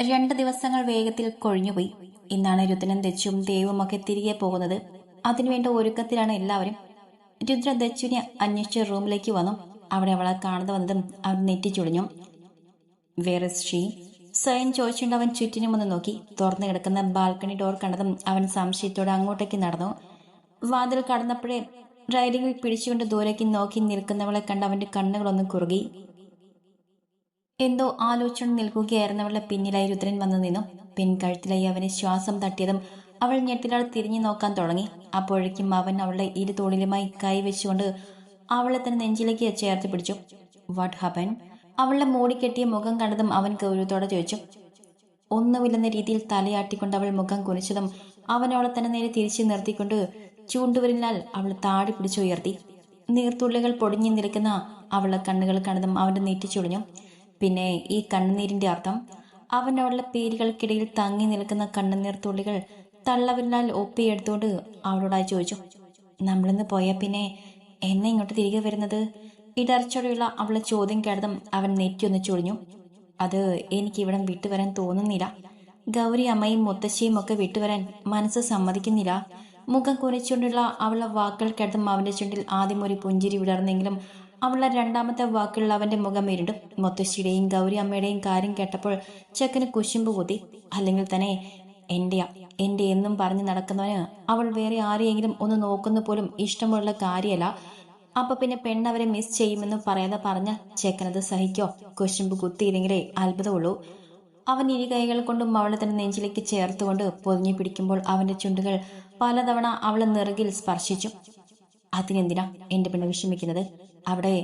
രണ്ട് ദിവസങ്ങൾ വേഗത്തിൽ കൊഴിഞ്ഞുപോയി. ഇന്നാണ് രുദ്രനും ദച്ചും ദേവുമൊക്കെ തിരികെ പോകുന്നത്. അതിനുവേണ്ട ഒരുക്കത്തിലാണ് എല്ലാവരും. രുദ്ര ദച്ചുവിനെ അന്വേഷിച്ച് റൂമിലേക്ക് വന്നു. അവിടെ അവളെ കാണാതെ വന്നതും അവർ നെറ്റിച്ചുളിഞ്ഞു. വേറെ ശ്രീ? സ്വയം ചോദിച്ചുകൊണ്ട് അവൻ ചുറ്റിനും ഒന്ന് നോക്കി. തുറന്നു കിടക്കുന്ന ബാൽക്കണി ഡോർ കണ്ടതും അവൻ സംശയത്തോടെ അങ്ങോട്ടേക്ക് നടന്നു. വാതിൽ കടന്നപ്പോഴേ റൈലിംഗിൽ പിടിച്ചുകൊണ്ട് ദൂരേക്ക് നോക്കി നിൽക്കുന്നവളെ കണ്ട് അവന്റെ കണ്ണുകളൊന്നും കുറുകി. എന്തോ ആലോചന നിൽക്കുകയായിരുന്നവളുടെ പിന്നിലായി രുദ്രൻ വന്നു നിന്നു. പിൻകഴുത്തിലായി അവനെ ശ്വാസം തട്ടിയതും അവൾ ഞെട്ടിലാൾ തിരിഞ്ഞു നോക്കാൻ തുടങ്ങി. അപ്പോഴേക്കും അവൻ അവളുടെ ഇരു തോളിലുമായി കൈവച്ചുകൊണ്ട് അവളെ തന്നെ നെഞ്ചിലേക്ക് ചേർത്ത് പിടിച്ചു. വാട്ട് ഹപ്പൻ അവളുടെ മൂടിക്കെട്ടിയ മുഖം കണ്ടതും അവൻ ഗൗരവത്തോടെ ചോദിച്ചു. ഒന്നുമില്ലെന്ന രീതിയിൽ തലയാട്ടിക്കൊണ്ട് അവൾ മുഖം കുനിച്ചതും അവൻ അവളെ തന്നെ നേരെ തിരിച്ചു നിർത്തിക്കൊണ്ട് ചൂണ്ടുവരിനാൽ അവൾ താടി പിടിച്ചുയർത്തി. നീർത്തുള്ളികൾ പൊടിഞ്ഞു നിൽക്കുന്ന അവളുടെ കണ്ണുകൾ കണ്ടതും അവന്റെ നെറ്റിച്ചുളിഞ്ഞു പിന്നെ ഈ കണ്ണുനീരിന്റെ അർത്ഥം അവനവളുടെ പേരുകൾക്കിടയിൽ തങ്ങി നിൽക്കുന്ന കണ്ണുനീർ തുള്ളികൾ തള്ളവിരലാൽ ഒപ്പിയെടുത്തോണ്ട് അവളോടായി ചോദിച്ചു നമ്മളിന്ന് പോയ പിന്നെ എന്നെ ഇങ്ങോട്ട് തിരികെ വരുന്നത്? ഇടർച്ചോടെയുള്ള അവളെ ചോദ്യം കേട്ടതും അവൻ നെറ്റിയൊന്ന് ചൊളിഞ്ഞു. അത് എനിക്ക് ഇവിടം വിട്ടുവരാൻ തോന്നുന്നില്ല. ഗൗരി അമ്മയും മുത്തശ്ശിയും ഒക്കെ വിട്ടുവരാൻ മനസ്സ് സമ്മതിക്കുന്നില്ല. മുഖം കുനിച്ചുകൊണ്ടുള്ള അവളുടെ വാക്കുകൾ കേട്ടതും അവന്റെ ചുണ്ടിൽ ആദ്യം ഒരു പുഞ്ചിരി വിടർന്നെങ്കിലും അവളുടെ രണ്ടാമത്തെ വാക്കുകളിൽ അവന്റെ മുഖം ഇരുണ്ടും. മുത്തശ്ശിയുടെയും ഗൗരി അമ്മയുടെയും കാര്യം കേട്ടപ്പോൾ ചെക്കന് കുശുമ്പ് കൂത്തി അല്ലെങ്കിൽ തന്നെ എന്റെയാ എന്റെ എന്നും പറഞ്ഞു നടക്കുന്നവന് അവൾ വേറെ ആരെയെങ്കിലും ഒന്ന് നോക്കുന്ന പോലും ഇഷ്ടമുള്ള കാര്യമല്ല. അപ്പൊ പിന്നെ പെണ്ണവരെ മിസ് ചെയ്യുമെന്ന് പറയാതെ പറഞ്ഞ ചെക്കനത് സഹിക്കോ? കുശുമ്പ് കുത്തിയില്ലെങ്കിലേ അത്ഭുതമുള്ളൂ. അവൻ ഇരു കൈകൾ കൊണ്ടും അവളെ തന്നെ നെഞ്ചിലേക്ക് ചേർത്തുകൊണ്ട് പൊതിഞ്ഞു പിടിക്കുമ്പോൾ അവന്റെ ചുണ്ടുകൾ പലതവണ അവളെ നിറകിൽ സ്പർശിച്ചു. അതിനെന്തിനാ എന്റെ പെണ്ണ് വിഷമിക്കുന്നത്? അവിടെ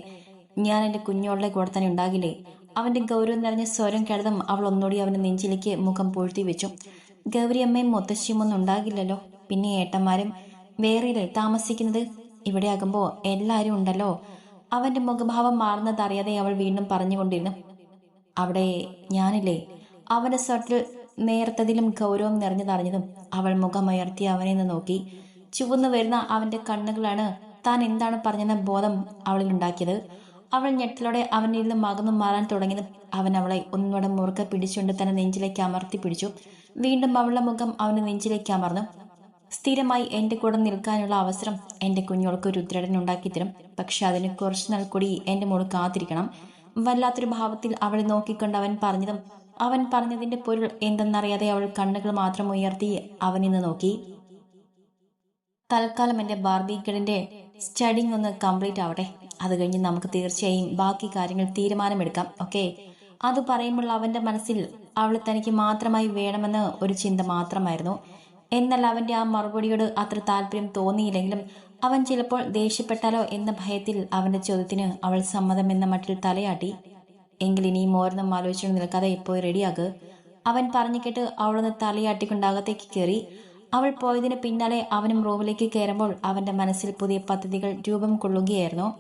ഞാൻ എന്റെ കുഞ്ഞോളെ കൂടെ തന്നെ ഉണ്ടാകില്ലേ? അവന്റെ ഗൗരവം നിറഞ്ഞ സ്വരം കേട്ടതും അവൾ ഒന്നുകൂടി അവന്റെ നെഞ്ചിലേക്ക് മുഖം പൂഴ്ത്തി വെച്ചു. ഗൗരിയമ്മയും മുത്തശ്ശിയും ഒന്നും ഉണ്ടാകില്ലല്ലോ. പിന്നെ ഏട്ടന്മാരും വേറെയില്ലേ താമസിക്കുന്നത്? ഇവിടെ ആകുമ്പോ എല്ലാരും ഉണ്ടല്ലോ. അവന്റെ മുഖഭാവം മാറുന്നതറിയാതെ അവൾ വീണ്ടും പറഞ്ഞുകൊണ്ടിരുന്നു. അവിടെ ഞാനില്ലേ? അവന്റെ സ്വരത്തിൽ നേർത്തതിലും ഗൗരവം നിറഞ്ഞതറിഞ്ഞതും അവൾ മുഖമുയർത്തി അവനെ നിന്ന് നോക്കി. ചുവന്നു വരുന്ന അവന്റെ കണ്ണുകളാണ് താൻ എന്താണ് പറഞ്ഞെന്ന ബോധം അവളിൽ ഉണ്ടാക്കിയത്. അവൾ ഞെട്ടലോടെ അവനിൽ നിന്ന് മകന്നു മാറാൻ തുടങ്ങിയത് അവൻ അവളെ ഒന്നുകൂടെ മുറുക്കെ പിടിച്ചുകൊണ്ട് തന്നെ നെഞ്ചിലേക്ക് അമർത്തി പിടിച്ചു. വീണ്ടും അവളുടെ മുഖം അവന് നെഞ്ചിലേക്ക് അമർന്നു. സ്ഥിരമായി എന്റെ കൂടെ നിൽക്കാനുള്ള അവസരം എന്റെ കുഞ്ഞോൾക്ക് രുദ്രടൻ ഉണ്ടാക്കി തരും. പക്ഷെ അതിന് കുറച്ചു നാൾ കൂടി എന്റെ മോൾ കാത്തിരിക്കണം വല്ലാത്തൊരു ഭാവത്തിൽ അവളെ നോക്കിക്കൊണ്ട് അവൻ പറഞ്ഞതും അവൻ പറഞ്ഞതിന്റെ പൊരുൾ എന്തെന്നറിയാതെ അവൾ കണ്ണുകൾ മാത്രം ഉയർത്തി അവനിന്ന് നോക്കി. തൽക്കാലം എന്റെ ബാർബിക്കടിന്റെ സ്റ്റഡിങ് ഒന്ന് കംപ്ലീറ്റ് ആവട്ടെ. അത് കഴിഞ്ഞ് നമുക്ക് തീർച്ചയായും ബാക്കി കാര്യങ്ങൾ തീരുമാനമെടുക്കാം ഓക്കെ? അത് പറയുമ്പോൾ അവന്റെ മനസ്സിൽ അവൾ തനിക്ക് മാത്രമായി വേണമെന്ന് ഒരു ചിന്ത മാത്രമായിരുന്നു. എന്നാൽ അവന്റെ ആ മറുപടിയോട് അത്ര താല്പര്യം തോന്നിയില്ലെങ്കിലും അവൻ ചിലപ്പോൾ ദേഷ്യപ്പെട്ടാലോ എന്ന ഭയത്തിൽ അവന്റെ ചോദ്യത്തിന് അവൾ സമ്മതം എന്ന മട്ടിൽ തലയാട്ടി. എങ്കിൽ ഇനിയും ഓരോന്നും ആലോചിച്ചു നിൽക്കാതെ ഇപ്പോൾ റെഡിയാക്ക് അവൻ പറഞ്ഞു കേട്ട് അവളൊന്ന് തലയാട്ടിക്കൊണ്ടകത്തേക്ക് കയറി. അവൾ പോയതിന് പിന്നാലെ അവനും റൂമിലേക്ക് കയറുമ്പോൾ അവന്റെ മനസ്സിൽ പുതിയ പദ്ധതികൾ രൂപം കൊള്ളുകയായിരുന്നു.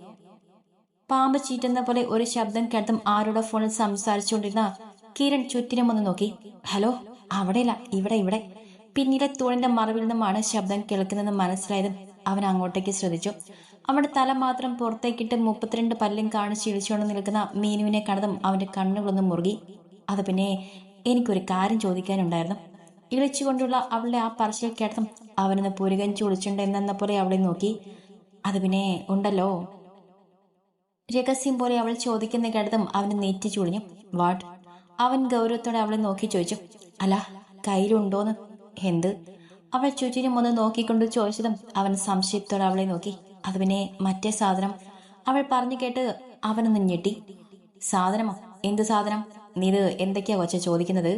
പാമ്പ് ചീറ്റുന്ന പോലെ ഒരു ശബ്ദം കേട്ടും ആരുടെ ഫോണിൽ സംസാരിച്ചുകൊണ്ടിരുന്ന കിരൺ ചുറ്റിനും ഒന്ന് നോക്കി. ഹലോ അവിടെയില്ല ഇവിടെ ഇവിടെ. പിന്നീട് തൂണിന്റെ മറവിൽ നിന്നുമാണ് ശബ്ദം കേൾക്കുന്നതെന്ന് മനസ്സിലായതും അവൻ അങ്ങോട്ടേക്ക് ശ്രദ്ധിച്ചു. അവന്റെ തല മാത്രം പുറത്തേക്കിട്ട് മുപ്പത്തിരണ്ട് പല്ലും കാണിച്ച് ഇളിച്ചുകൊണ്ട് നിൽക്കുന്ന മീനുവിനെ കണ്ടതും അവന്റെ കണ്ണുകളൊന്നും മുറുകി. അത് പിന്നെ എനിക്കൊരു കാര്യം ചോദിക്കാനുണ്ടായിരുന്നു. ഇളിച്ചുകൊണ്ടുള്ള അവളുടെ ആ പറശ്ശിയെ കേട്ടതും അവനെന്ന് പുരുകഞ്ചി എന്നെന്ന പോലെ അവളെ നോക്കി. അത് പിന്നെ ഉണ്ടല്ലോ. രഹസ്യം പോലെ അവൾ ചോദിക്കുന്ന കേട്ടതും അവന് നെറ്റി ചുളിഞ്ഞു. വാട്ട്? അവൻ ഗൗരവത്തോടെ അവളെ നോക്കി ചോദിച്ചു. അല്ല കയ്യിലുണ്ടോന്ന്? എന്ത്? അവൾ ചുറ്റിനും ഒന്ന് നോക്കിക്കൊണ്ട് ചോദിച്ചതും അവൻ സംശയത്തോടെ അവളെ നോക്കി. അത് പിന്നെ മറ്റേ സാധനം? അവൾ പറഞ്ഞു കേട്ട് അവനൊന്ന് ഞെട്ടി. സാധനമോ? എന്ത് സാധനം? നീ ഇത് എന്തൊക്കെയാ കൊച്ച ചോദിക്കുന്നത്?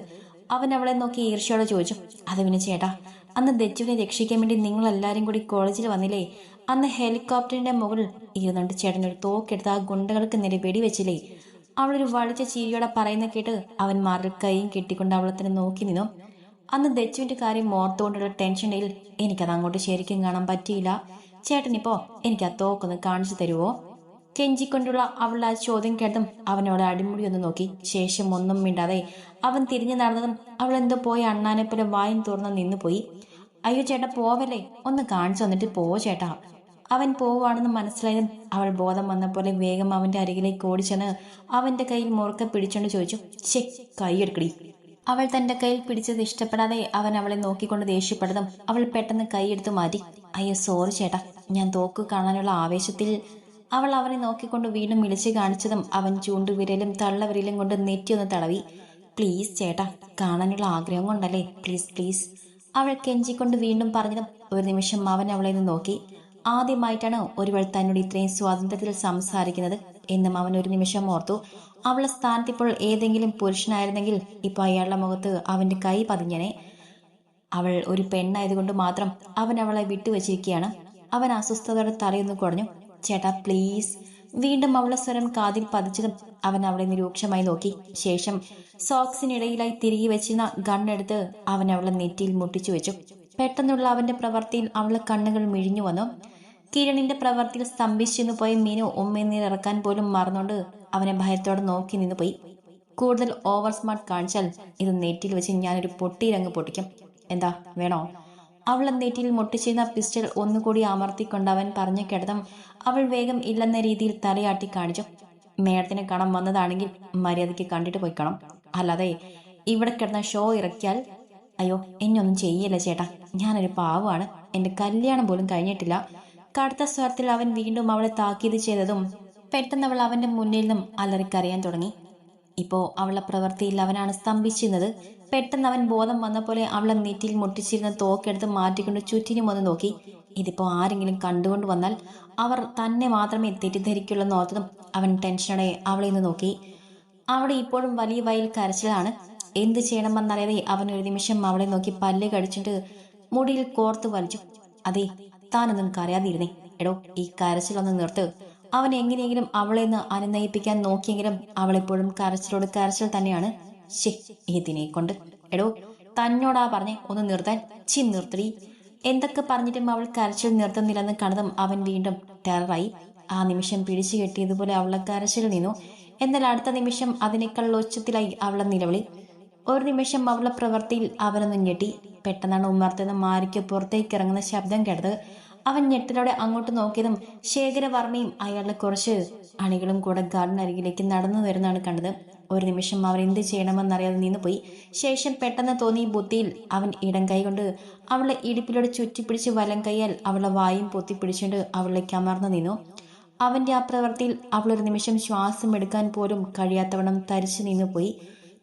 അവൻ അവളെ നോക്കി ഈർഷ്യയോടെ ചോദിച്ചു അത് പിന്നെ ചേട്ടാ അന്ന് ദച്ചുവിനെ രക്ഷിക്കാൻ വേണ്ടി നിങ്ങൾ എല്ലാരും കൂടി കോളേജിൽ വന്നില്ലേ? അന്ന് ഹെലികോപ്റ്ററിന്റെ മുകളിൽ ഇരുന്നുണ്ട് ചേട്ടൻ ഒരു തോക്കെടുത്ത് ആ ഗുണ്ടകൾക്ക് നേരെ വെടിവെച്ചില്ലേ അവളൊരു വളിച്ച ചീരിയോടെ പറയുന്ന കേട്ട് അവൻ മാറിൽ കൈയും കെട്ടിക്കൊണ്ട് അവളെ തന്നെ നോക്കി നിന്നു. അന്ന് ദച്ചുവിന്റെ കാര്യം ഓർത്തുകൊണ്ടുള്ള ടെൻഷനിൽ എനിക്കത് അങ്ങോട്ട് ശരിക്കും കാണാൻ പറ്റിയില്ല. ചേട്ടനിപ്പോ എനിക്ക് ആ തോക്കൊന്ന് കാണിച്ചു തരുവോ? കെഞ്ചിക്കൊണ്ടുള്ള അവളുടെ ആ ചോദ്യം കേട്ടതും അവനോട് അടിമുടി ഒന്ന് നോക്കി. ശേഷം ഒന്നും മിണ്ടാതെ അവൻ തിരിഞ്ഞു നടന്നതും അവൾ എന്തോ പോയി അണ്ണാനെ പോലെ വായും തുറന്ന് നിന്നുപോയി. അയ്യോ ചേട്ടാ പോവല്ലേ? ഒന്ന് കാണിച്ചു തന്നിട്ട് പോ ചേട്ടാ? അവൻ പോവാണെന്ന് മനസ്സിലായതും അവൾ ബോധം വന്ന പോലെ വേഗം അവന്റെ അരികിലേക്ക് ഓടിച്ചെന്ന് അവന്റെ കയ്യിൽ മുറുക്കെ പിടിച്ചോണ്ട് ചോദിച്ചു. ശേ കൈയെടുക്കടി. അവൾ തന്റെ കയ്യിൽ പിടിച്ചത് ഇഷ്ടപ്പെടാതെ അവൻ അവളെ നോക്കിക്കൊണ്ട് ദേഷ്യപ്പെട്ടതും അവൾ പെട്ടെന്ന് കൈയെടുത്ത് മാറ്റി. അയ്യോ സോറി ചേട്ടാ ഞാൻ തോക്ക് കാണാനുള്ള ആവേശത്തിൽ അവൾ അവനെ നോക്കിക്കൊണ്ട് വീണ്ടും വിളിച്ചു കാണിച്ചതും അവൻ ചൂണ്ടുവിരലും തള്ളവിരലും കൊണ്ട് നെറ്റിയൊന്ന് തടവി പ്ലീസ് ചേട്ടാ കാണാനുള്ള ആഗ്രഹം കൊണ്ടല്ലേ? Please please. അവൾ കെഞ്ചിക്കൊണ്ട് വീണ്ടും പറഞ്ഞതും ഒരു നിമിഷം അവൻ അവളെ നിന്ന് നോക്കി. ആദ്യമായിട്ടാണ് ഒരുവൾ തന്നോട് ഇത്രയും സ്വാതന്ത്ര്യത്തിൽ സംസാരിക്കുന്നത് എന്നും അവൻ ഒരു നിമിഷം ഓർത്തു. അവളെ സ്ഥാനത്ത് ഇപ്പോൾ ഏതെങ്കിലും പുരുഷനായിരുന്നെങ്കിൽ ഇപ്പോൾ അയാളുടെ മുഖത്ത് അവന്റെ കൈ പതിഞ്ഞനെ. അവൾ ഒരു പെണ്ണായതുകൊണ്ട് മാത്രം അവൻ അവളെ വിട്ടുവച്ചിരിക്കുകയാണ്. അവൻ അസ്വസ്ഥതയോടെ തലയൊന്ന് കുടഞ്ഞു. ചേട്ടാ പ്ലീസ് വീണ്ടും അവളുടെ സ്വരം കാതിൽ പതിച്ചതും അവൻ അവളെ നിരൂക്ഷമായി നോക്കി. ശേഷം സോക്സിനിടയിലായി തിരികെ വെച്ചിരുന്ന ഗണ്ണെടുത്ത് അവൻ അവളെ നെറ്റിയിൽ മുട്ടിച്ചു വെച്ചു. പെട്ടെന്നുള്ള അവന്റെ പ്രവൃത്തിയിൽ അവളെ കണ്ണുകൾ മിഴിഞ്ഞു വന്നു. കിരണിന്റെ പ്രവൃത്തിയിൽ സ്തംഭിച്ചു പോയ മീനു ഉമ്മയെന്നീർ ഇറക്കാൻ പോലും മറന്നുകൊണ്ട് അവനെ ഭയത്തോടെ നോക്കി നിന്ന് പോയി. കൂടുതൽ ഓവർ സ്മാർട്ട് കാണിച്ചാൽ ഇത് നെറ്റിൽ വെച്ച് ഞാനൊരു പൊട്ടിയിലങ്ങ് പൊട്ടിക്കും. എന്താ വേണോ? അവൾ നെറ്റിയിൽ മുട്ടിച്ചിരുന്ന പിസ്റ്റൾ ഒന്നുകൂടി അമർത്തിക്കൊണ്ട് അവൻ പറഞ്ഞു കിടന്നും അവൾ വേഗം ഇല്ലെന്ന രീതിയിൽ തലയാട്ടി കാണിച്ചു മേഡത്തിന് കണം വന്നതാണെങ്കിൽ മര്യാദയ്ക്ക് കണ്ടിട്ട് പോയിക്കണം. അല്ലാതെ ഇവിടെ കിടന്ന ഷോ ഇറക്കിയാൽ അയ്യോ എന്നൊന്നും ചെയ്യല്ല ചേട്ടാ. ഞാനൊരു പാവമാണ്. എന്റെ കല്യാണം പോലും കഴിഞ്ഞിട്ടില്ല. കടുത്ത സ്വരത്തിൽ അവൻ വീണ്ടും അവളെ താക്കീത് ചെയ്തതും പെട്ടെന്ന് അവൾ അവന്റെ മുന്നിൽ നിന്നും അലറിക്കറിയാൻ തുടങ്ങി. ഇപ്പോ അവളുടെ പ്രവൃത്തിയിൽ അവനാണ് സ്തംഭിച്ചിരുന്നത്. പെട്ടെന്ന് അവൻ ബോധം വന്ന പോലെ അവളെ നെറ്റിയിൽ മുട്ടിച്ചിരുന്ന തോക്കെടുത്ത് മാറ്റിക്കൊണ്ട് ചുറ്റിനും ഒന്ന് നോക്കി. ഇതിപ്പോ ആരെങ്കിലും കണ്ടുകൊണ്ട് വന്നാൽ അവർ തന്നെ മാത്രമേ തെറ്റിദ്ധരിക്കുള്ളൂ ഓർത്തതും അവൻ ടെൻഷനോടെ അവളെ ഒന്ന് നോക്കി. അവിടെ ഇപ്പോഴും വലിയ വയൽ കരച്ചിലാണ്. എന്ത് ചെയ്യണമെന്നറിയാതെ അവൻ ഒരു നിമിഷം അവളെ നോക്കി പല്ല് കടിച്ചിട്ട് മുടിയിൽ കോർത്ത് വലിച്ചു. അതെ താനൊന്നും കരയാതിരുന്നേ. എടോ ഈ കരച്ചിലൊന്ന് നിർത്ത്. അവൻ എങ്ങനെയെങ്കിലും അവളെ ഒന്ന് അനുനയിപ്പിക്കാൻ നോക്കിയെങ്കിലും അവളെപ്പോഴും കരച്ചിലോട് കരച്ചിൽ തന്നെയാണ്. ശേ ഇതിനെ കൊണ്ട്. എടോ തന്നോടാ പറഞ്ഞ് ഒന്ന് നിർത്താൻ. ചി നിർത്തടി. എന്തൊക്കെ പറഞ്ഞിട്ടും അവൾ കരച്ചിൽ നിർത്തുന്നില്ലെന്ന് കണ്ടതും അവൻ വീണ്ടും ടെററായി. ആ നിമിഷം പിടിച്ചു കെട്ടിയതുപോലെ അവളെ കരച്ചിൽ നിന്നു. എന്നാൽ അടുത്ത നിമിഷം അതിനേക്കാൾ ഉച്ചത്തിലായി അവളെ നിലവിളി. ഒരു നിമിഷം അവളുടെ പ്രവൃത്തിയിൽ അവനൊന്ന് ഞെട്ടി. പെട്ടെന്നാണ് ഉമ്മർത്തുന്ന മാരിക്ക് പുറത്തേക്ക് ഇറങ്ങുന്ന ശബ്ദം കേട്ടത്. അവൻ ഞെട്ടലോടെ അങ്ങോട്ട് നോക്കിയതും ശേഖരവർമ്മയും അയാളുടെ കുറച്ച് അണികളും കൂടെ ഗാർഡൻ അരികിലേക്ക് നടന്നു വരുന്നതാണ് കണ്ടത്. ഒരു നിമിഷം അവൻ എന്ത് ചെയ്യണമെന്നറിയാതെ നിന്നുപോയി. ശേഷം പെട്ടെന്ന് തോന്നി ബുദ്ധിയിൽ അവൻ ഇടം കൈ കൊണ്ട് അവളെ ഇടുപ്പിലൂടെ ചുറ്റിപ്പിടിച്ച് വലം കൈയാൽ അവളുടെ വായും പൊത്തിപ്പിടിച്ചുകൊണ്ട് അവളിലേക്ക് അമർന്നു നിന്നു. അവന്റെ ആ പ്രവൃത്തിയിൽ അവളൊരു നിമിഷം ശ്വാസം എടുക്കാൻ പോലും കഴിയാത്തവണ്ണം തരിച്ചു നിന്നുപോയി.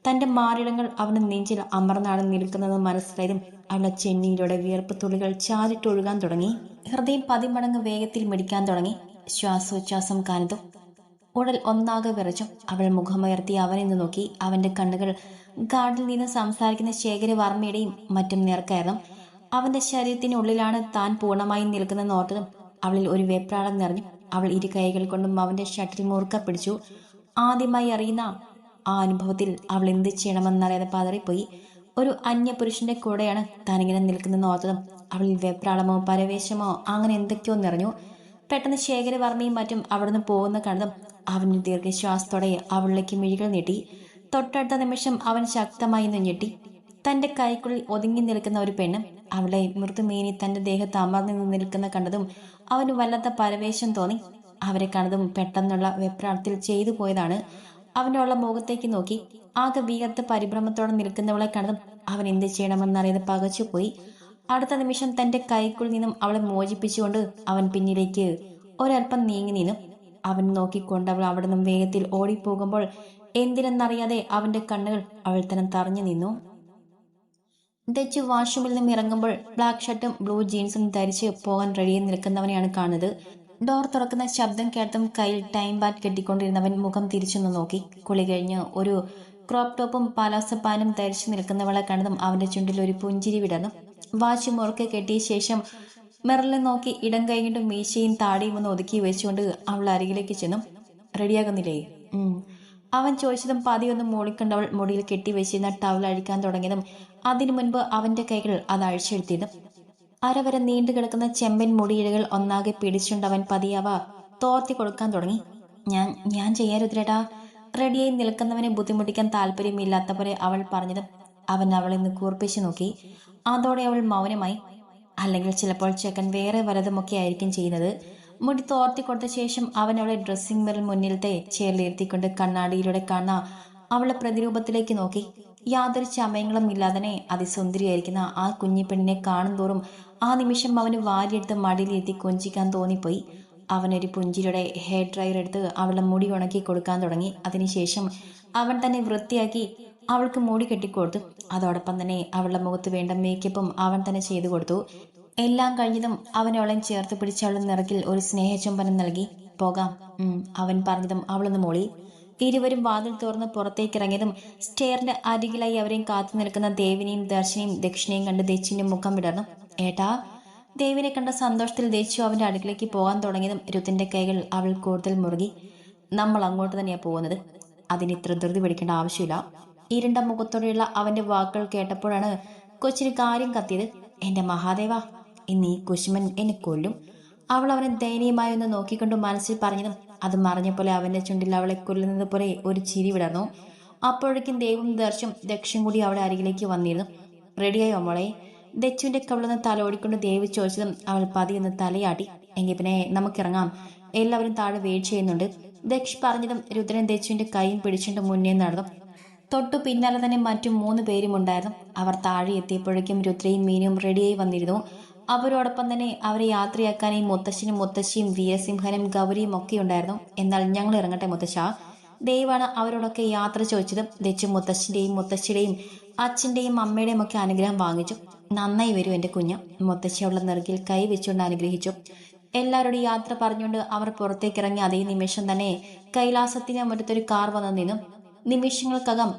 തന്റെ മാറിടങ്ങൾ അവന് നെഞ്ചിൽ അമർന്നാണ് നിൽക്കുന്നത് മനസ്സിലായതും അവളെ ചെന്നിയിലൂടെ വിയർപ്പ് തുള്ളികൾ ചാരിട്ടൊഴുകാൻ തുടങ്ങി. ഹൃദയം പതിമടങ്ങ് വേഗത്തിൽ മിടിക്കാൻ തുടങ്ങി. ശ്വാസോച്ഛ്വാസം കാനതും ഉടൽ ഒന്നാകെ വിറച്ചു. അവൾ മുഖമുയർത്തി അവനെ നിന്ന് നോക്കി. അവന്റെ കണ്ണുകൾ ഗാർഡിൽ നിന്ന് സംസാരിക്കുന്ന ശേഖരവർമ്മയുടെയും മറ്റും നേർക്കായിരുന്നു അവന്റെ ശരീരത്തിനുള്ളിലാണ് താൻ പൂർണമായും നിൽക്കുന്നതെന്ന് ഓർത്തതും അവളിൽ ഒരു വെപ്രാളം നിറഞ്ഞു. അവൾ ഇരു കൈകൾ കൊണ്ടും അവന്റെ ഷട്ടിൽ മുറുക്ക പിടിച്ചു. ആദ്യമായി അറിയുന്ന ആ അനുഭവത്തിൽ അവൾ എന്ത് ചെയ്യണമെന്നറിയാതെ പതറിപ്പോയി. ഒരു അന്യപുരുഷന്റെ കൂടെയാണ് താനിങ്ങനെ നിൽക്കുന്നതെന്ന് ഓർത്തതും അവളിൽ വെപ്രാളമോ പരവേശമോ അങ്ങനെ എന്തൊക്കെയോ നിറഞ്ഞു. പെട്ടെന്ന് ശേഖരവർമ്മയും മറ്റും അവിടുന്ന് പോകുന്ന കണ്ടതും അവന് ദീർഘശ്വാസത്തോടെ അവളിലേക്ക് മിഴികൾ നീട്ടി. തൊട്ടടുത്ത നിമിഷം അവൻ ശക്തമായി നെഞ്ഞിട്ടി ഞെട്ടി തന്റെ കൈക്കുള്ളിൽ ഒതുങ്ങി നിൽക്കുന്ന ഒരു പെണ്ണ് അവളെ മൃദുമേനി തന്റെ ദേഹത്ത് അമർന്നു നിൽക്കുന്ന കണ്ടതും അവന് വല്ലാത്ത പരവേശം തോന്നി. അവരെ കണ്ടതും പെട്ടെന്നുള്ള വെപ്രാളത്തിൽ ചെയ്തു പോയതാണ്. അവനുള്ള മുഖത്തേക്ക് നോക്കി. ആകെ വീകത്ത് പരിഭ്രമത്തോടെ നിൽക്കുന്നവളെ കണ്ടതും അവൻ എന്ത് ചെയ്യണമെന്നറിയാതെ പകച്ചുപോയി അടുത്ത നിമിഷം തന്റെ കൈക്കുള്ളിൽ നിന്നും അവളെ മോചിപ്പിച്ചുകൊണ്ട് അവൻ പിന്നിലേക്ക് ഒരൽപ്പം നീങ്ങി നിന്നു. അവൻ നോക്കിക്കൊണ്ട് അവൾ അവിടെ നിന്നും വേഗത്തിൽ ഓടിപ്പോകുമ്പോൾ എന്തിനെന്നറിയാതെ അവന്റെ കണ്ണുകൾ അവൾ തന്നെ തറഞ്ഞു നിന്നു. ദച്ച് വാഷ്റൂമിൽ നിന്നും ഇറങ്ങുമ്പോൾ ബ്ലാക്ക് ഷർട്ടും ബ്ലൂ ജീൻസും ധരിച്ച് പോകാൻ റെഡിയായി നിൽക്കുന്നവനെയാണ് കാണുന്നത്. ഡോർ തുറക്കുന്ന ശബ്ദം കേട്ടും കയ്യിൽ ടൈം ബാറ്റ് കെട്ടിക്കൊണ്ടിരുന്നവൻ മുഖം തിരിച്ചൊന്ന് നോക്കി. കുളി കഴിഞ്ഞ് ഒരു ക്രോപ്പ് ടോപ്പും പാലാസപ്പാനും ധരിച്ചു നിൽക്കുന്നവളെ കണ്ടതും അവന്റെ ചുണ്ടിൽ ഒരു പുഞ്ചിരി വിടർന്നു. വാച്ച് മുറുക്കെ കെട്ടിയ ശേഷം മിറലിൽ നോക്കി ഇടം കഴിഞ്ഞിട്ട് മീശയും താടിയും ഒന്ന് ഒതുക്കി വെച്ചുകൊണ്ട് അവൾ അരികിലേക്ക് ചെന്നു. റെഡിയാകുന്നില്ലേ? അവൻ ചോദിച്ചതും പതി ഒന്ന് മൂളിക്കണ്ടവൾ മുടിയിൽ കെട്ടിവെച്ചിരുന്ന ടവൽ അഴിക്കാൻ തുടങ്ങിയതും അതിനു മുൻപ് അവന്റെ കൈകൾ അത് അഴിച്ചെടുത്തിയതും അരവരെ നീണ്ടു കിടക്കുന്ന ചെമ്പൻ മുടിയിഴകൾ ഒന്നാകെ പിടിച്ചുകൊണ്ട് അവൻ പതിയവ തോർത്തി കൊടുക്കാൻ തുടങ്ങി. ഞാൻ ഞാൻ ചെയ്യാരുദ്രേടാ റെഡിയായി നിൽക്കുന്നവനെ ബുദ്ധിമുട്ടിക്കാൻ താല്പര്യമില്ലാത്ത പോലെ അവൾ പറഞ്ഞതും അവൻ അവളെ നിന്ന് കൂർപ്പിച്ചു നോക്കി. അതോടെ അവൾ മൗനമായി. അല്ലെങ്കിൽ ചിലപ്പോൾ ചെക്കൻ വേറെ വലതുമൊക്കെ ആയിരിക്കും ചെയ്യുന്നത്. മുടി തോർത്തി കൊടുത്ത ശേഷം അവൻ അവളെ ഡ്രസ്സിംഗ് മിറൽ മുന്നിലത്തെ ചെയറിലിരുത്തിക്കൊണ്ട് കണ്ണാടിയിലൂടെ കാണുന്ന അവളെ പ്രതിരൂപത്തിലേക്ക് നോക്കി. യാതൊരു ചമയങ്ങളും ഇല്ലാതെ അതിസുന്ദരിയായിരിക്കുന്ന ആ കുഞ്ഞിപ്പെണ്ണിനെ കാണുന്തോറും ആ നിമിഷം അവന് വാരിയെടുത്ത് മടിയിലെത്തി കൊഞ്ചിക്കാൻ തോന്നിപ്പോയി. അവനൊരു പുഞ്ചിരിയുടെ ഹെയർ ഡ്രയർ എടുത്ത് അവളുടെ മുടി ഉണക്കി കൊടുക്കാൻ തുടങ്ങി. അതിനുശേഷം അവൻ തന്നെ വൃത്തിയാക്കി അവൾക്ക് മൂടി കെട്ടിക്കൊടുത്തു. അതോടൊപ്പം തന്നെ അവളുടെ മുഖത്ത് വേണ്ട മേക്കപ്പും അവൻ തന്നെ ചെയ്തു കൊടുത്തു. എല്ലാം കഴിഞ്ഞതും അവൻ ചേർത്ത് പിടിച്ച് അവളുടെ നിറക്കിൽ ഒരു സ്നേഹചുംബനം നൽകി. പോകാം. അവൻ പറഞ്ഞതും അവളൊന്ന് മൂളി. ഇരുവരും വാതിൽ തുറന്ന് പുറത്തേക്ക് ഇറങ്ങിയതും സ്റ്റെയറിന്റെ അരികിലായി അവരെയും കാത്തു നിൽക്കുന്ന ദേവിനെയും ദർശനയും ദക്ഷിണയും കണ്ട് ദേച്ചിന്റെ മുഖം വിടർന്നു. ഏട്ടാ? ദേവിനെ കണ്ട സന്തോഷത്തിൽ ദേച്ചു അവന്റെ അടുക്കിലേക്ക് പോകാൻ തുടങ്ങിയതും രുത്തിന്റെ കൈകൾ അവൾ കൂടുതൽ മുറുകി. നമ്മൾ അങ്ങോട്ട് തന്നെയാ പോകുന്നത്. അതിന് ഇത്ര ധൃതി പിടിക്കേണ്ട ആവശ്യമില്ല. ഇരുണ്ട മുഖത്തോടെയുള്ള അവന്റെ വാക്കുകൾ കേട്ടപ്പോഴാണ് കൊച്ചിന് കാര്യം കത്തിയത്. എന്റെ മഹാദേവ ഇന്ന് ഈ കുശുമൻ എന്നെ കൊല്ലും. അവൾ അവനെ ദയനീയമായി ഒന്ന് നോക്കിക്കൊണ്ട് മനസ്സിൽ പറഞ്ഞതും അത് മറിഞ്ഞ പോലെ അവന്റെ ചുണ്ടിൽ അവളെ കൊല്ലുന്നത് പോലെ ഒരു ചിരി വിടർന്നു. അപ്പോഴേക്കും ദൈവം ദർശം ദക്ഷം കൂടി അവളെ അരികിലേക്ക് വന്നിരുന്നു. റെഡിയായോ മോളെ ദച്ചുവിന്റെ കവിളുന്ന് തലോടിക്കൊണ്ട് ദേവ് ചോദിച്ചതും അവൾ പതിയൊന്ന് തലയാട്ടി. എങ്കിൽ പിന്നെ നമുക്കിറങ്ങാം. എല്ലാവരും താഴെ വെയിറ്റ് ചെയ്യുന്നുണ്ട് ദക്ഷ് പറഞ്ഞതും രുദ്രൻ ദച്ചുവിന്റെ കൈയും പിടിച്ചുകൊണ്ട് മുന്നേ നടന്നു. തൊട്ടു പിന്നാലെ തന്നെ മറ്റു മൂന്ന് പേരും ഉണ്ടായിരുന്നു. അവർ താഴെ എത്തിയപ്പോഴേക്കും രുദ്രയും മീനും റെഡിയായി വന്നിരുന്നു. അവരോടൊപ്പം തന്നെ അവരെ യാത്രയാക്കാനായി മുത്തശ്ശനും മുത്തശ്ശിയും വീരസിംഹനും ഗൗരിയും ഒക്കെ ഉണ്ടായിരുന്നു. എന്നാൽ ഞങ്ങൾ ഇറങ്ങട്ടെ മുത്തശ്ശ. ദൈവാണ് അവരോടൊക്കെ യാത്ര ചോദിച്ചതും ദച്ചു മുത്തശ്ശിന്റെയും മുത്തശ്ശിയുടെയും അച്ഛന്റെയും അമ്മയുടെയും ഒക്കെ അനുഗ്രഹം വാങ്ങിച്ചു. നന്നായി വരും എന്റെ കുഞ്ഞ്. മുത്തശ്ശിയുള്ള നെറുകിൽ കൈ വെച്ചുകൊണ്ട് അനുഗ്രഹിച്ചു. എല്ലാവരോടും യാത്ര പറഞ്ഞുകൊണ്ട് അവർ പുറത്തേക്ക് ഇറങ്ങി അതേ നിമിഷം തന്നെ കൈലാസത്തിന് മറ്റൊരു കാർ വന്നു നിന്നു. നിമിഷങ്ങൾക്കകം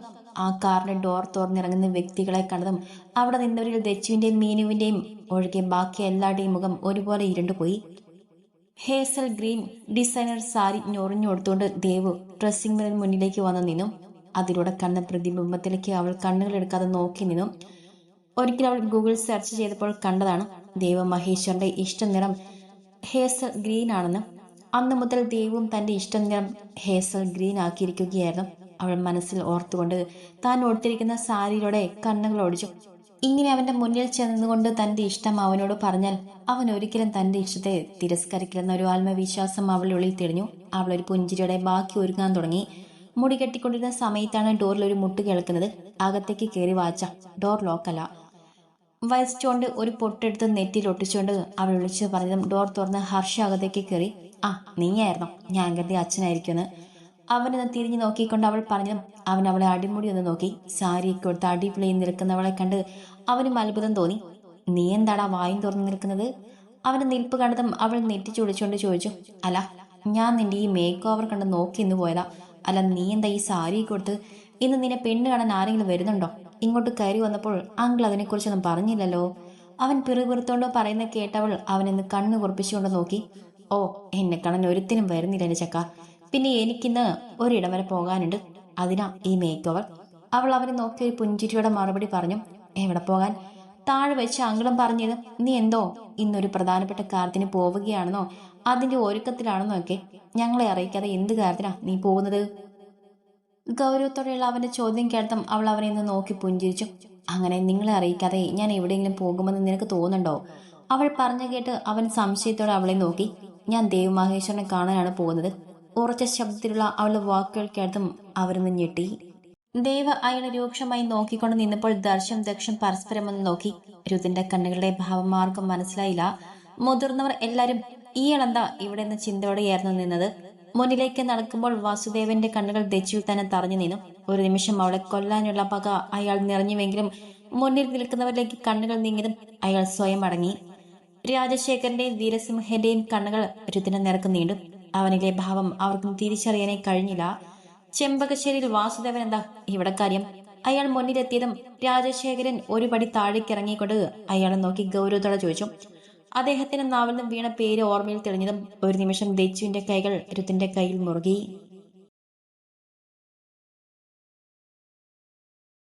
ആ കാറിന്റെ ഡോർ തുറന്നിറങ്ങുന്ന വ്യക്തികളെ കണ്ടതും അവിടെ നിന്നവരിൽ ദച്ചുവിന്റെയും മീനുവിന്റെയും ഒഴികെ ബാക്കി എല്ലാവരുടെയും മുഖം ഒരുപോലെ ഇരുണ്ടുപോയി. ഹേസൽ ഗ്രീൻ ഡിസൈനർ സാരി ഞൊറിഞ്ഞു കൊടുത്തുകൊണ്ട് ദേവു ഡ്രസ്സിംഗ് മിറിന് മുന്നിലേക്ക് വന്നു നിന്നു. അതിലൂടെ കണ്ണ പ്രതിബിംബത്തിലേക്ക് അവൾ കണ്ണുകൾ എടുക്കാതെ നോക്കി നിന്നു. ഒരിക്കൽ അവൾ ഗൂഗിൾ സെർച്ച് ചെയ്തപ്പോൾ കണ്ടതാണ് ദേവ മഹേശ്വരന്റെ ഇഷ്ട നിറം ഹേസൽ ഗ്രീൻ ആണെന്ന്. അന്ന് മുതൽ ദേവും തന്റെ ഇഷ്ട നിറം ഹേസൽ ഗ്രീൻ ആക്കിയിരിക്കുകയായിരുന്നു. അവൾ മനസ്സിൽ ഓർത്തുകൊണ്ട് താൻ ഓർത്തിരിക്കുന്ന സാരിയിലൂടെ കണ്ണുകൾ ഓടിച്ചു. ഇങ്ങനെ അവന്റെ മുന്നിൽ ചെന്നുകൊണ്ട് തന്റെ ഇഷ്ടം അവനോട് പറഞ്ഞാൽ അവൻ ഒരിക്കലും തന്റെ ഇഷ്ടത്തെ തിരസ്കരിക്കില്ലെന്ന ഒരു ആത്മവിശ്വാസം അവളുടെ ഉള്ളിൽ തെളിഞ്ഞു. അവൾ ഒരു പുഞ്ചിരിയുടെ ബാക്കി ഒരുങ്ങാൻ തുടങ്ങി. മുടി കെട്ടിക്കൊണ്ടിരുന്ന സമയത്താണ് ഡോറിൽ ഒരു മുട്ട് കേൾക്കുന്നത്. അകത്തേക്ക് കയറി വാച്ച. ഡോർ ലോക്കല്ല. വലിച്ചുകൊണ്ട് ഒരു പൊട്ടെടുത്ത് നെറ്റിയിൽ ഒട്ടിച്ചുകൊണ്ട് അവൾ വിളിച്ചു പറഞ്ഞതും ഡോർ തുറന്ന് ഹർഷ അകത്തേക്ക് കയറി ആ നീയായിരുന്നു? ഞാൻ കരുതി അച്ഛനായിരിക്കുമെന്ന്. അവനൊന്ന് തിരിഞ്ഞു നോക്കിക്കൊണ്ട് അവൾ പറഞ്ഞു അവൻ അവളെ അടിമുടി ഒന്ന് നോക്കി. സാരിയൊക്കെ കൊടുത്ത് അടിപൊളിയിൽ നിൽക്കുന്നവളെ കണ്ട് അവനും അത്ഭുതം തോന്നി. നീ എന്താടാ വായും തുറന്നു നിൽക്കുന്നത്? അവന്റെ നിൽപ്പ് കണ്ടതും അവൾ നെറ്റിച്ചു വിളിച്ചുകൊണ്ട് ചോദിച്ചു അല്ല ഞാൻ നിന്റെ ഈ മേക്ക് ഓവർ കണ്ട് നോക്കി ഇന്ന് പോയതാ. അല്ല നീ എന്താ ഈ സാരി കൊടുത്ത് ഇന്ന് നിന്നെ പെണ്ണ് കാണാൻ ആരെങ്കിലും വരുന്നുണ്ടോ? ഇങ്ങോട്ട് കയറി വന്നപ്പോൾ അങ്കിൾ അതിനെക്കുറിച്ചൊന്നും പറഞ്ഞില്ലല്ലോ. അവൻ പിറുപിറുത്തോണ്ടോ പറയുന്ന കേട്ടവൾ അവനെന്ന് കണ്ണു കുറിപ്പിച്ചുകൊണ്ട് നോക്കി. ഓ എന്നെ കാണാൻ ഒരുത്തിനും വരുന്നില്ല എന്റെ ചക്ക. പിന്നെ എനിക്കിന്ന് ഒരിടം വരെ പോകാനുണ്ട്. അതിനാ ഈ മേക്ക് ഓവർ അവൾ അവനെ നോക്കി ഒരു പുഞ്ചിരിയുടെ മറുപടി പറഞ്ഞു എവിടെ പോകാൻ? താഴെ വെച്ച് അങ്കിളും പറഞ്ഞത് നീ എന്തോ ഇന്നൊരു പ്രധാനപ്പെട്ട കാര്യത്തിന് പോവുകയാണെന്നോ അതിന്റെ ഒരുക്കത്തിലാണെന്നോ ഒക്കെ ഞങ്ങളെ അറിയിക്കാതെ എന്ത് കാര്യത്തിനാ നീ പോകുന്നത്? ഗൗരവത്തോടെയുള്ള അവന്റെ ചോദ്യം കേട്ടതും അവൾ അവനെ ഒന്ന് നോക്കി പുഞ്ചിരിച്ചു. അങ്ങനെ നിങ്ങളെ അറിയിക്കാതെ ഞാൻ എവിടെയെങ്കിലും പോകുമെന്ന് നിനക്ക് തോന്നുന്നുണ്ടോ? അവൾ പറഞ്ഞു കേട്ട് അവൻ സംശയത്തോടെ അവളെ നോക്കി. ഞാൻ ദേവ് മഹേശ്വരനെ കാണാനാണ് പോകുന്നത്. ഉറച്ച ശബ്ദത്തിലുള്ള അവളുടെ വാക്കുകൾ കേട്ടതും അവരൊന്ന് ഞെട്ടി. ദേവ അയാളെ രൂക്ഷമായി നോക്കിക്കൊണ്ട് നിന്നപ്പോൾ ദർശം ദക്ഷം പരസ്പരം ഒന്ന് നോക്കി. രുതിന്റെ കണ്ണുകളുടെ ഭാവമാർഗം മനസ്സിലായില്ല. മുതിർന്നവർ എല്ലാരും ഇയാളെന്താ ഇവിടെ നിന്ന് ചിന്തയോടെയായിരുന്നു നിന്നത്? മുന്നിലേക്ക് നടക്കുമ്പോൾ വാസുദേവന്റെ കണ്ണുകൾ ദച്ചു തന്നെ തറഞ്ഞു നിന്നു. ഒരു നിമിഷം അവളെ കൊല്ലാനുള്ള പക അയാൾ നിറഞ്ഞുവെങ്കിലും മുന്നിൽ നിൽക്കുന്നവരിലേക്ക് കണ്ണുകൾ നീങ്ങിയതും അയാൾ സ്വയം അടങ്ങി. രാജശേഖരന്റെയും വീരസിംഹന്റെയും കണ്ണുകൾ രുതിനെ നിരക്ക് നീണ്ടു. അവനിലെ ഭാവം അവർക്കും തിരിച്ചറിയാനേ കഴിഞ്ഞില്ല. ചെമ്പകശ്ശേരിയിൽ വാസുദേവൻ എന്താ ഇവിടെ കാര്യം? അയാൾ മുന്നിലെത്തിയതും രാജശേഖരൻ ഒരു പടി താഴേക്കിറങ്ങിക്കൊണ്ട് അയാളെ നോക്കി ഗൗരവത്തോടെ ചോദിച്ചു. അദ്ദേഹത്തിന് നാവിൽ വീണ പേര് ഓർമ്മയിൽ തെളിഞ്ഞതും ഒരു നിമിഷം ദച്ചുവിന്റെ കൈകൾ രുത്തിന്റെ കയ്യിൽ മുറുകി.